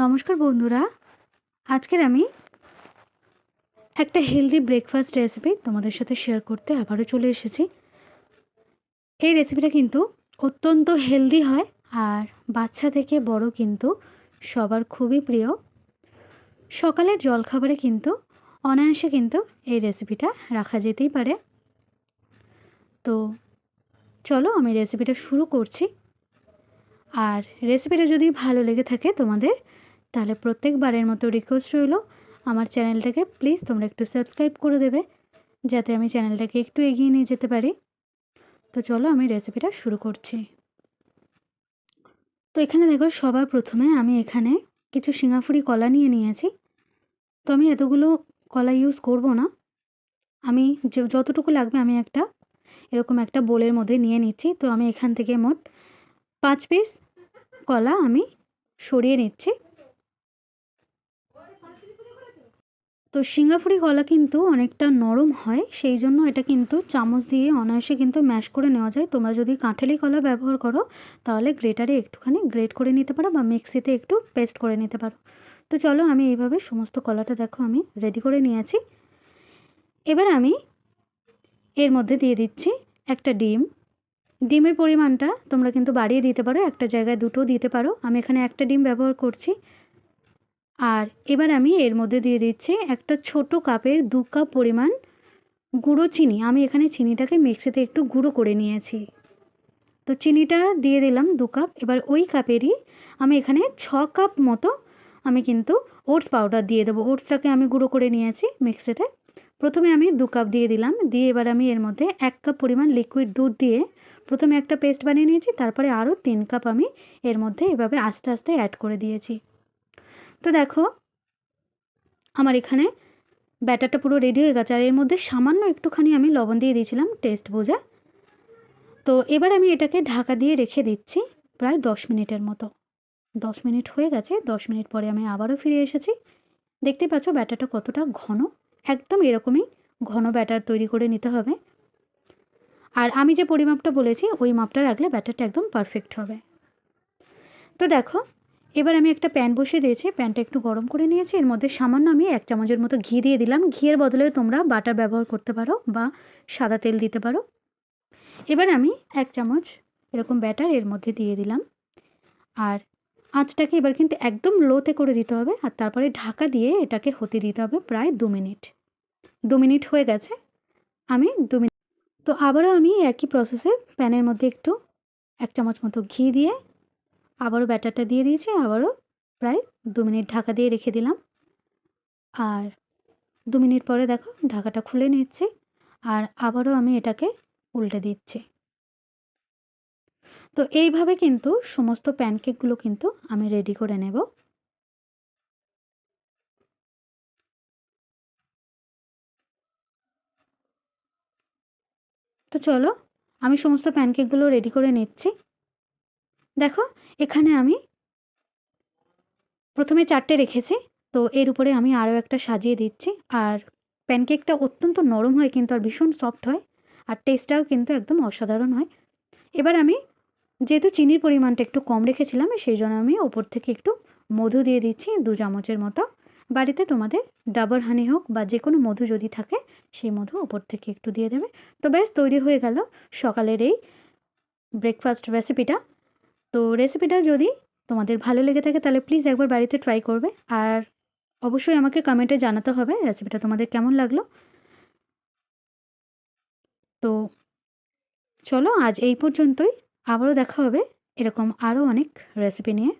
নমস্কার বন্ধুরা। আজকের আমি একটা হেলদি ব্রেকফাস্ট রেসিপি তোমাদের সাথে শেয়ার করতে আবারও চলে এসেছি। এই রেসিপিটা কিন্তু অত্যন্ত হেলদি হয় আর বাচ্চা থেকে বড় কিন্তু সবার খুবই প্রিয়। সকালের জলখাবারে কিন্তু অনায়াসে কিন্তু এই রেসিপিটা রাখা যেতেই পারে। তো চলো আমি রেসিপিটা শুরু করছি। আর রেসিপিটা যদি ভালো লেগে থাকে তোমাদের তাহলে প্রত্যেকবারের মতো রিকোয়েস্ট রইল। আমার চ্যানেলটাকে প্লিজ তোমরা একটু সাবস্ক্রাইব করে দেবে, যাতে আমি চ্যানেলটাকে একটু এগিয়ে নিয়ে যেতে পারি। তো চলো আমি রেসিপিটা শুরু করছি। তো এখানে দেখো, সবার প্রথমে আমি এখানে কিছু সিঙ্গাফুরি কলা নিয়ে নিয়েছি। তো আমি এতগুলো কলা ইউজ করব না। আমি যতটুকু লাগবে আমি একটা, এরকম একটা বোলের মধ্যে নিয়ে নিচ্ছি। তো আমি এখান থেকে মোট পাঁচ পিস কলা আমি সরিয়ে নিচ্ছি। তো সিঙ্গাপুরি কলা কিন্তু অনেকটা নরম হয়, সেই জন্য এটা কিন্তু চামচ দিয়ে অনায়াসে কিন্তু ম্যাশ করে নেওয়া যায়। তোমরা যদি কাঁঠালি কলা ব্যবহার করো, তাহলে গ্রেটারে একটুখানি গ্রেট করে নিতে পারো বা মিক্সিতে একটু পেস্ট করে নিতে পারো। তো চলো আমি এইভাবে সমস্ত কলাটা দেখো, আমি রেডি করে নিয়েছি এবার আমি এর মধ্যে দিয়ে দিচ্ছি একটা ডিম। ডিমের পরিমাণটা তোমরা কিন্তু বাড়িয়ে দিতে পারো, একটা জায়গায় দুটো দিতে পারো। আমি এখানে একটা ডিম ব্যবহার করছি। আর এবার আমি এর মধ্যে দিয়ে দিচ্ছি একটা ছোট কাপের দু কাপ পরিমাণ গুঁড়ো চিনি। আমি এখানে চিনিটাকে মিক্সিতে একটু গুঁড়ো করে নিয়েছি। তো চিনিটা দিয়ে দিলাম দু কাপ। এবার ওই কাপেরই আমি এখানে ছ কাপ মতো আমি কিন্তু ওটস পাউডার দিয়ে দেবো। ওটসটাকে আমি গুঁড়ো করে নিয়েছি মিক্সিতে। প্রথমে আমি দু কাপ দিয়ে দিলাম। দিয়ে এবার আমি এর মধ্যে এক কাপ পরিমাণ লিকুইড দুধ দিয়ে প্রথমে একটা পেস্ট বানিয়ে নিয়েছি। তারপরে আরও তিন কাপ আমি এর মধ্যে এভাবে আস্তে আস্তে অ্যাড করে দিয়েছি। তো দেখো, আমার এখানে ব্যাটারটা পুরো রেডি হয়ে গেছে। আর এর মধ্যে সামান্য একটুখানি আমি লবণ দিয়ে দিয়েছিলাম টেস্ট বোঝা। তো এবার আমি এটাকে ঢাকা দিয়ে রেখে দিচ্ছি প্রায় দশ মিনিটের মতো। দশ মিনিট হয়ে গেছে, দশ মিনিট পরে আমি আবারও ফিরে এসেছি। দেখতে পাচ্ছ ব্যাটারটা কতটা ঘন, একদম এরকমই ঘন ব্যাটার তৈরি করে নিতে হবে। আর আমি যে পরিমাপটা বলেছি, ওই মাপটা রাখলে ব্যাটারটা একদম পারফেক্ট হবে। তো দেখো এবার আমি একটা প্যান বসিয়ে দিয়েছি। প্যানটা একটু গরম করে নিয়েছি। এর মধ্যে সামান্য আমি এক চামচের মতো ঘি দিয়ে দিলাম। ঘিয়ের বদলে তোমরা বাটার ব্যবহার করতে পারো বা সাদা তেল দিতে পারো। এবার আমি এক চামচ এরকম ব্যাটার এর মধ্যে দিয়ে দিলাম। আর আঁচটাকে এবার কিন্তু একদম লোতে করে দিতে হবে। আর তারপরে ঢাকা দিয়ে এটাকে হতে দিতে হবে প্রায় দু মিনিট। দু মিনিট হয়ে গেছে। আমি দু মিনিট তো আবারও আমি একই প্রসেসে প্যানের মধ্যে একটু এক চামচ মতো ঘি দিয়ে আবারও ব্যাটারটা দিয়ে দিয়েছি, আবারও প্রায় দু মিনিট ঢাকা দিয়ে রেখে দিলাম। আর দু মিনিট পরে দেখো ঢাকাটা খুলে নিচ্ছি আর আবারও আমি এটাকে উল্টে দিচ্ছি। তো এইভাবে কিন্তু সমস্ত প্যানকেকগুলো কিন্তু আমি রেডি করে নেব। তো চলো আমি সমস্ত প্যানকেকগুলো রেডি করে নিচ্ছি। দেখো, এখানে আমি প্রথমে চারটে রেখেছি, তো এর উপরে আমি আরও একটা সাজিয়ে দিচ্ছি। আর প্যানকেকটা অত্যন্ত নরম হয় কিন্তু আর ভীষণ সফট হয়, আর টেস্টটাও কিন্তু একদম অসাধারণ হয়। এবার আমি যেহেতু চিনির পরিমাণটা একটু কম রেখেছিলাম, সেই জন্য আমি ওপর থেকে একটু মধু দিয়ে দিচ্ছি দু চামচের মতো। বাড়িতে তোমাদের ডাবর হানি হোক বা যে কোনো মধু যদি থাকে, সেই মধু ওপর থেকে একটু দিয়ে দেবে। তো ব্যাস, তৈরি হয়ে গেল সকালের এই ব্রেকফাস্ট রেসিপিটা তো রেসিপিটা যদি তোমাদের ভালো লেগে থাকে তাহলে প্লিজ একবার বাড়িতে ট্রাই করবে। আর অবশ্যই আমাকে কমেন্টে জানাতে হবে রেসিপিটা তোমাদের কেমন লাগল। তো চলো আজ এই পর্যন্তই। আবারও দেখা হবে এরকম আরও অনেক রেসিপি নিয়ে।